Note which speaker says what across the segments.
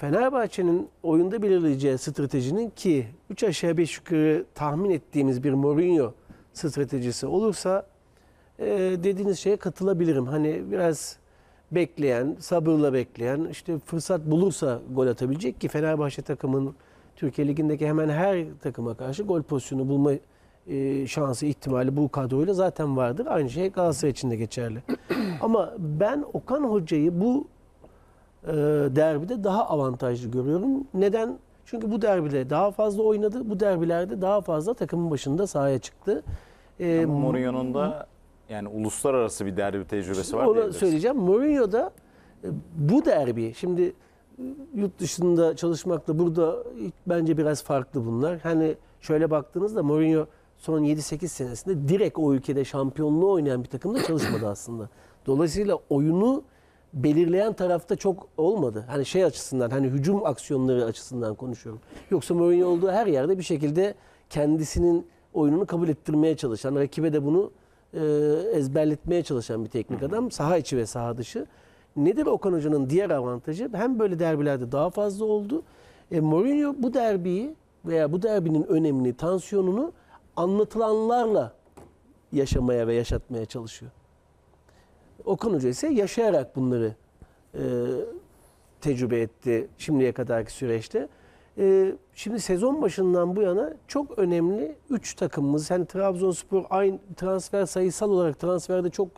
Speaker 1: Fenerbahçe'nin oyunda belirleyeceği stratejinin ki 3 aşağı 5 yukarı tahmin ettiğimiz bir Mourinho stratejisi olursa e, dediğiniz şeye katılabilirim. Hani biraz bekleyen, sabırla bekleyen, işte fırsat bulursa gol atabilecek ki Fenerbahçe takımın Türkiye Ligi'ndeki hemen her takıma karşı gol pozisyonu bulma e, şansı, ihtimali bu kadroyla zaten vardır. Aynı şey Galatasaray için de geçerli. Ama ben Okan Hoca'yı bu derbide daha avantajlı görüyorum. Neden? Çünkü bu derbide daha fazla oynadı. Bu derbilerde daha fazla takımın başında sahaya çıktı. E,
Speaker 2: Ama Mourinho'nun da yani uluslararası bir derbi tecrübesi var
Speaker 1: onu söyleyeceğim. Mourinho da e, bu derbi şimdi e, yurt dışında çalışmakla burada bence biraz farklı bunlar. Hani şöyle baktığınızda Mourinho son 7-8 senesinde direkt o ülkede şampiyonluğu oynayan bir takımda çalışmadı aslında. Dolayısıyla oyunu belirleyen tarafta çok olmadı. Hani şey açısından hani hücum aksiyonları açısından konuşuyorum. Yoksa Mourinho olduğu her yerde bir şekilde kendisinin oyununu kabul ettirmeye çalışan, rakibe de bunu e, ezberletmeye çalışan bir teknik adam. Saha içi ve saha dışı. Nedir Okan Hoca'nın diğer avantajı? Hem böyle derbilerde daha fazla oldu. E, Mourinho bu derbiyi veya bu derbinin önemini, tansiyonunu anlatılanlarla yaşamaya ve yaşatmaya çalışıyor. Okan Hoca ise yaşayarak bunları e, tecrübe etti şimdiye kadarki süreçte. E, şimdi sezon başından bu yana çok önemli 3 takımımız. Hani Trabzonspor aynı transfer sayısal olarak transferde çok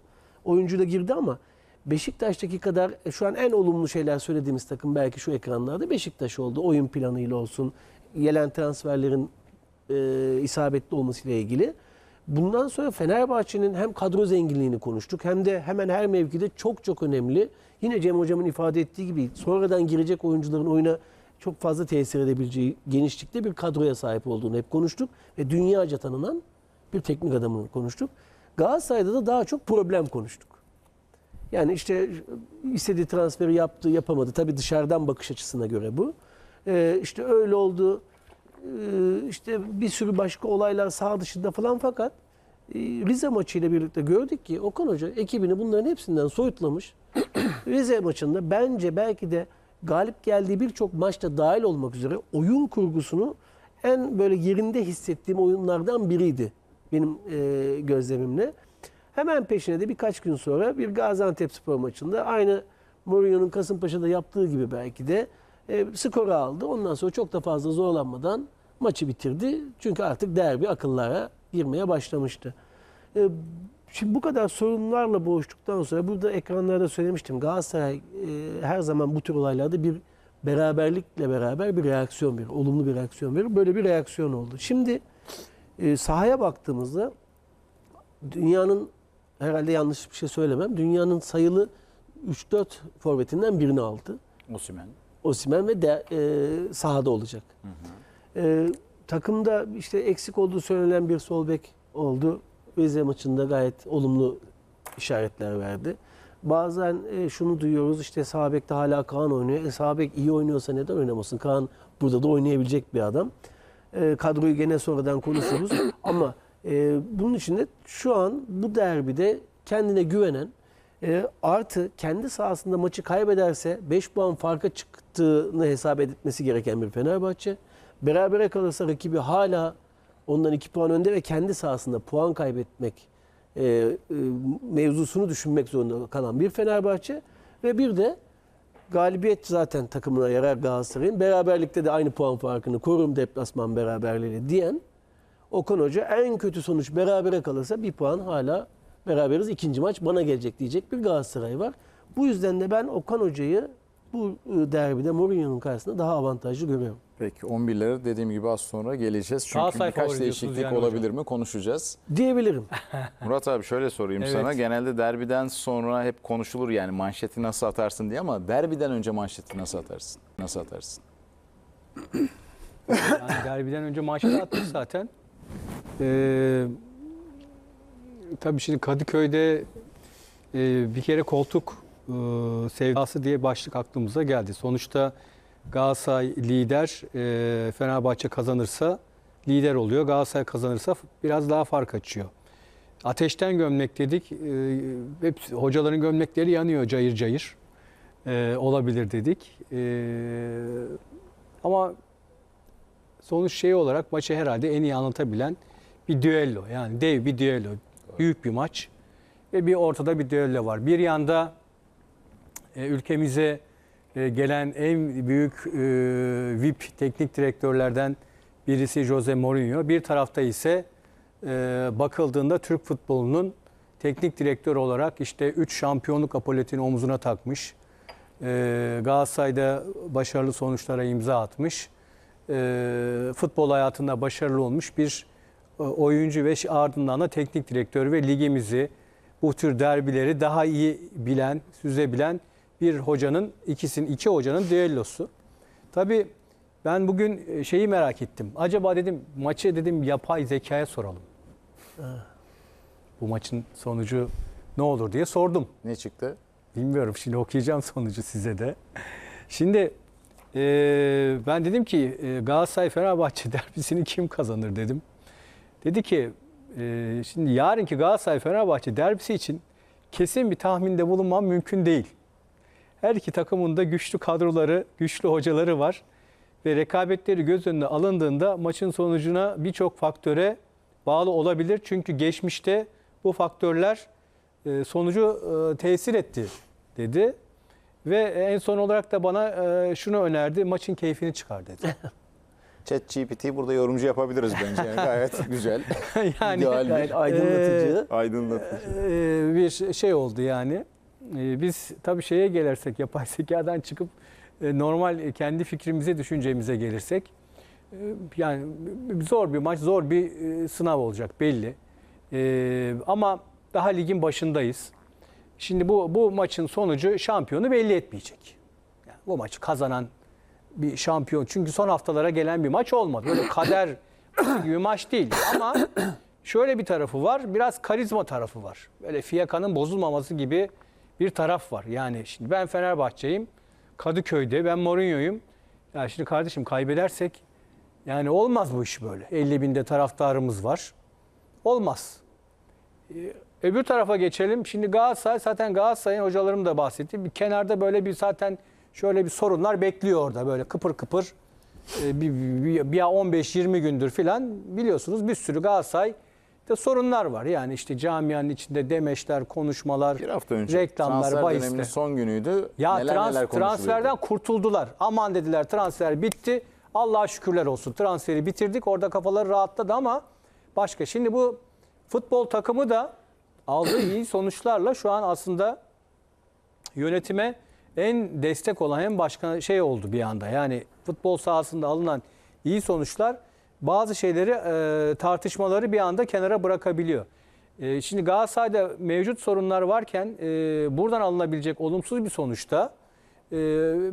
Speaker 1: oyuncuyla girdi ama Beşiktaş'taki kadar e, şu an en olumlu şeyler söylediğimiz takım belki şu ekranlarda Beşiktaş oldu. Oyun planıyla olsun, gelen transferlerin e, isabetli olmasıyla ilgili. Bundan sonra Fenerbahçe'nin hem kadro zenginliğini konuştuk hem de hemen her mevkide çok çok önemli. Yine Cem Hocam'ın ifade ettiği gibi sonradan girecek oyuncuların oyuna çok fazla tesir edebileceği genişlikte bir kadroya sahip olduğunu hep konuştuk. Ve dünyaca tanınan bir teknik adamını konuştuk. Galatasaray'da da daha çok problem konuştuk. Yani işte istediği transferi yaptı, yapamadı. Tabii dışarıdan bakış açısına göre bu. Ee, işte öyle oldu. Ee, işte bir sürü başka olaylar sağ dışında falan fakat e, Rize maçıyla birlikte gördük ki Okan Hoca ekibini bunların hepsinden soyutlamış. Rize maçında bence belki de galip geldiği birçok maçta dahil olmak üzere oyun kurgusunu en böyle yerinde hissettiğim oyunlardan biriydi benim e, gözlemimle. Hemen peşine de birkaç gün sonra bir Gaziantep spor maçında aynı Mourinho'nun Kasımpaşa'da yaptığı gibi belki de e, skoru aldı. Ondan sonra çok da fazla zorlanmadan maçı bitirdi. Çünkü artık derbi akıllara girmeye başlamıştı. E, şimdi bu kadar sorunlarla boğuştuktan sonra burada ekranlarda söylemiştim. Galatasaray e, her zaman bu tür olaylarda bir beraberlikle beraber bir reaksiyon verir. Olumlu bir reaksiyon verir. Böyle bir reaksiyon oldu. Şimdi e, sahaya baktığımızda dünyanın herhalde yanlış bir şey söylemem. Dünyanın sayılı 3-4 forvetinden birini aldı.
Speaker 2: Osimhen.
Speaker 1: Osimhen ve de, e, sahada olacak. E, takımda işte eksik olduğu söylenen bir sol bek oldu. Rize maçında gayet olumlu işaretler verdi. Bazen e, şunu duyuyoruz işte sağ bekte hala Kaan oynuyor. E, sağ bek iyi oynuyorsa neden oynamasın? Kaan burada da oynayabilecek bir adam. E, kadroyu gene sonradan konuşuruz. Ama e, bunun için de şu an bu derbide kendine güvenen e, artı kendi sahasında maçı kaybederse 5 puan farka çıktığını hesap etmesi gereken bir Fenerbahçe. Berabere kalırsa rakibi hala ondan 2 puan önde ve kendi sahasında puan kaybetmek e, e, mevzusunu düşünmek zorunda kalan bir Fenerbahçe ve bir de galibiyet zaten takımına yarar Galatasaray'ın. Beraberlikte de aynı puan farkını korum deplasman beraberliğiyle diyen Okan Hoca en kötü sonuç berabere kalırsa bir puan hala beraberiz. ikinci maç bana gelecek diyecek bir Galatasaray var. Bu yüzden de ben Okan Hoca'yı bu e, derbide Mourinho'nun karşısında daha avantajlı görüyorum.
Speaker 2: Peki 11'lere dediğim gibi az sonra geleceğiz. Çünkü
Speaker 3: Galatasaray
Speaker 2: birkaç
Speaker 3: favori diyorsunuz
Speaker 2: değişiklik
Speaker 3: yani
Speaker 2: olabilir
Speaker 3: hocam.
Speaker 2: mi konuşacağız.
Speaker 1: Diyebilirim.
Speaker 2: Murat abi şöyle sorayım
Speaker 3: Evet.
Speaker 2: sana. Genelde derbiden sonra hep konuşulur yani manşeti nasıl atarsın diye ama derbiden önce manşeti nasıl atarsın? Nasıl atarsın?
Speaker 3: Yani derbiden önce maçta attık zaten. Ee, tabii şimdi Kadıköy'de e, bir kere koltuk e, sevdası diye başlık aklımıza geldi. Sonuçta Galatasaray lider, e, Fenerbahçe kazanırsa lider oluyor. Galatasaray kazanırsa biraz daha fark açıyor. Ateşten gömlek dedik. E, hep hocaların gömlekleri yanıyor cayır cayır. e, olabilir dedik. E, ama sonuç şey olarak maçı herhalde en iyi anlatabilen bir düello. Yani dev bir düello. Büyük bir maç ve bir ortada bir düello var. Bir yanda e, ülkemize e, gelen en büyük e, VIP teknik direktörlerden birisi Jose Mourinho. Bir tarafta ise e, bakıldığında Türk futbolunun teknik direktör olarak işte 3 şampiyonluk apoletini omzuna takmış. E, Galatasaray'da başarılı sonuçlara imza atmış. E, futbol hayatında başarılı olmuş bir oyuncu ve ardından da teknik direktör ve ligimizi bu tür derbileri daha iyi bilen, süzebilen bir hocanın ikisinin iki hocanın düellosu. Tabii ben bugün e, şeyi merak ettim. Acaba dedim maçı dedim yapay zekaya soralım. Bu maçın sonucu ne olur diye sordum.
Speaker 2: Ne çıktı?
Speaker 3: Bilmiyorum şimdi okuyacağım sonucu size de. Şimdi e, ben dedim ki e, Galatasaray Fenerbahçe derbisini kim kazanır dedim. Dedi ki e, şimdi yarınki Galatasaray Fenerbahçe derbisi için kesin bir tahminde bulunmam mümkün değil. Her iki takımın da güçlü kadroları, güçlü hocaları var ve rekabetleri göz önüne alındığında maçın sonucuna birçok faktöre bağlı olabilir. Çünkü geçmişte bu faktörler e, sonucu e, tesir etti dedi. Ve en son olarak da bana e, şunu önerdi. Maçın keyfini çıkar dedi.
Speaker 2: Chat GPT burada yorumcu yapabiliriz bence. Yani gayet güzel.
Speaker 3: yani
Speaker 2: İdeal bir
Speaker 1: Gayet aydınlatıcı.
Speaker 2: aydınlatıcı.
Speaker 3: e, bir şey oldu yani. E, biz tabii şeye gelirsek yapay zekadan çıkıp e, normal kendi fikrimize, düşüncemize gelirsek e, yani zor bir maç, zor bir e, sınav olacak belli. E, ama daha ligin başındayız. Şimdi bu bu maçın sonucu şampiyonu belli etmeyecek. Yani bu maçı kazanan bir şampiyon. Çünkü son haftalara gelen bir maç olmadı. Böyle kader gibi maç değil. Ama şöyle bir tarafı var. Biraz karizma tarafı var. Böyle fiyakanın bozulmaması gibi bir taraf var. Yani şimdi ben Fenerbahçe'yim. Kadıköy'de ben Mourinho'yum. Ya şimdi kardeşim kaybedersek yani olmaz bu iş böyle. 50 binde taraftarımız var. Olmaz. Ee, Öbür tarafa geçelim. Şimdi Galatasaray zaten Galatasaray'ın hocalarım da bahsetti. Bir kenarda böyle bir zaten şöyle bir sorunlar bekliyor orada böyle kıpır kıpır. Ee, bir, bir, bir 15-20 gündür filan biliyorsunuz bir sürü Galatasaray de sorunlar var. Yani işte camianın içinde demeçler, konuşmalar,
Speaker 2: Bir hafta önce
Speaker 3: reklamlar,
Speaker 2: transfer
Speaker 3: bahisler.
Speaker 2: döneminin son günüydü.
Speaker 3: Ya
Speaker 2: neler
Speaker 3: trans-
Speaker 2: neler konuşuluyordu.
Speaker 3: transferden kurtuldular. Aman dediler transfer bitti. Allah'a şükürler olsun. Transferi bitirdik. Orada kafaları rahatladı ama başka. Şimdi bu futbol takımı da aldığı iyi sonuçlarla şu an aslında yönetime en destek olan hem başkan şey oldu bir anda. Yani futbol sahasında alınan iyi sonuçlar bazı şeyleri e, tartışmaları bir anda kenara bırakabiliyor. E, şimdi Galatasaray'da mevcut sorunlar varken e, buradan alınabilecek olumsuz bir sonuçta e,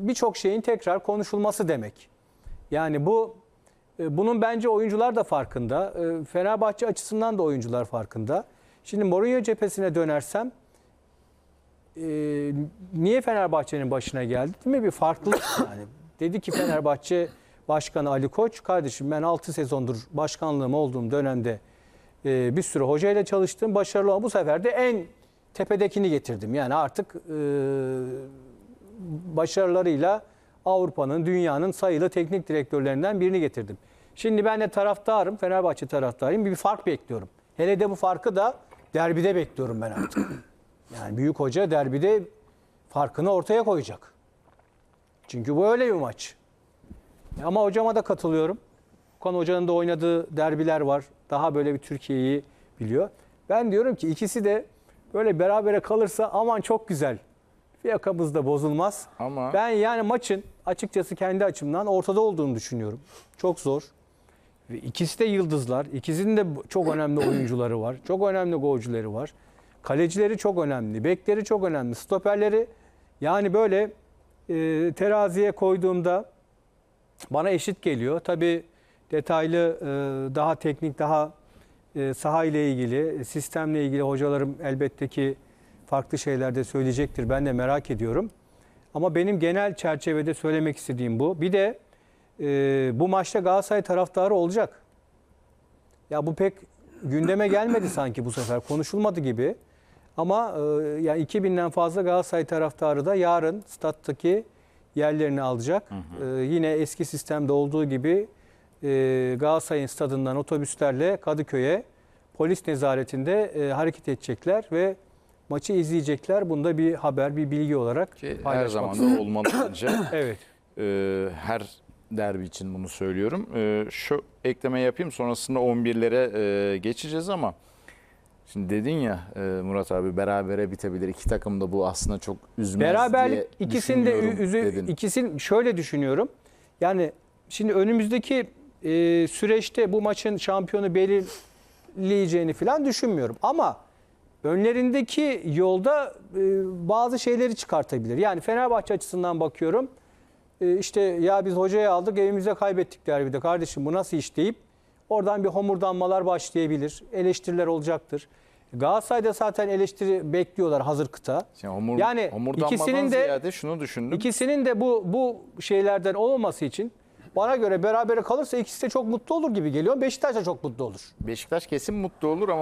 Speaker 3: birçok şeyin tekrar konuşulması demek. Yani bu e, bunun bence oyuncular da farkında. E, Fenerbahçe açısından da oyuncular farkında. Şimdi Mourinho cephesine dönersem e, niye Fenerbahçe'nin başına geldi? Değil mi? Bir farklılık yani. Dedi ki Fenerbahçe Başkanı Ali Koç, kardeşim ben 6 sezondur başkanlığım olduğum dönemde e, bir sürü hocayla çalıştım. Başarılı oldu. Bu sefer de en tepedekini getirdim. Yani artık e, başarılarıyla Avrupa'nın, dünyanın sayılı teknik direktörlerinden birini getirdim. Şimdi ben de taraftarım, Fenerbahçe taraftarıyım. Bir fark bekliyorum. Hele de bu farkı da derbide bekliyorum ben artık. Yani büyük hoca derbide farkını ortaya koyacak. Çünkü bu öyle bir maç. Ama hocama da katılıyorum. Okan Hoca'nın da oynadığı derbiler var. Daha böyle bir Türkiye'yi biliyor. Ben diyorum ki ikisi de böyle berabere kalırsa aman çok güzel. Fiyakamız da bozulmaz.
Speaker 2: Ama
Speaker 3: Ben yani maçın açıkçası kendi açımdan ortada olduğunu düşünüyorum. Çok zor. Ve ikisi de yıldızlar. İkisinin de çok önemli oyuncuları var. Çok önemli golcüleri var. Kalecileri çok önemli. Bekleri çok önemli. Stoperleri yani böyle e, teraziye koyduğumda bana eşit geliyor. Tabii detaylı e, daha teknik daha e, saha ile ilgili, sistemle ilgili hocalarım elbette ki farklı şeyler de söyleyecektir. Ben de merak ediyorum. Ama benim genel çerçevede söylemek istediğim bu. Bir de e, bu maçta Galatasaray taraftarı olacak. Ya bu pek gündeme gelmedi sanki bu sefer. Konuşulmadı gibi. Ama e, yani 2000'den fazla Galatasaray taraftarı da yarın stat'taki yerlerini alacak. E, yine eski sistemde olduğu gibi e, Galatasaray'ın stadından otobüslerle Kadıköy'e polis nezaretinde e, hareket edecekler ve maçı izleyecekler. Bunda bir haber, bir bilgi olarak
Speaker 2: Ki her zaman da olmalı bence.
Speaker 3: Evet.
Speaker 2: Ee, her derbi için bunu söylüyorum. Ee, şu ekleme yapayım sonrasında 11'lere e, geçeceğiz ama şimdi dedin ya e, Murat abi berabere bitebilir. İki takım da bu aslında çok üzmez
Speaker 3: Beraberlik
Speaker 2: diye
Speaker 3: ikisini de üzü,
Speaker 2: dedin.
Speaker 3: ikisini şöyle düşünüyorum. Yani şimdi önümüzdeki e, süreçte bu maçın şampiyonu belirleyeceğini falan düşünmüyorum. Ama önlerindeki yolda e, bazı şeyleri çıkartabilir. Yani Fenerbahçe açısından bakıyorum. E, işte ya biz hocayı aldık evimize kaybettik derbide kardeşim bu nasıl iş deyip oradan bir homurdanmalar başlayabilir. Eleştiriler olacaktır. Galatasaray'da zaten eleştiri bekliyorlar hazır kıta.
Speaker 2: Şimdi homur,
Speaker 3: Yani ikisinin de-
Speaker 2: ziyade şunu düşündüm.
Speaker 3: İkisinin de bu bu şeylerden olmaması için bana göre berabere kalırsa ikisi de çok mutlu olur gibi geliyor. Beşiktaş da çok mutlu olur.
Speaker 2: Beşiktaş kesin mutlu olur ama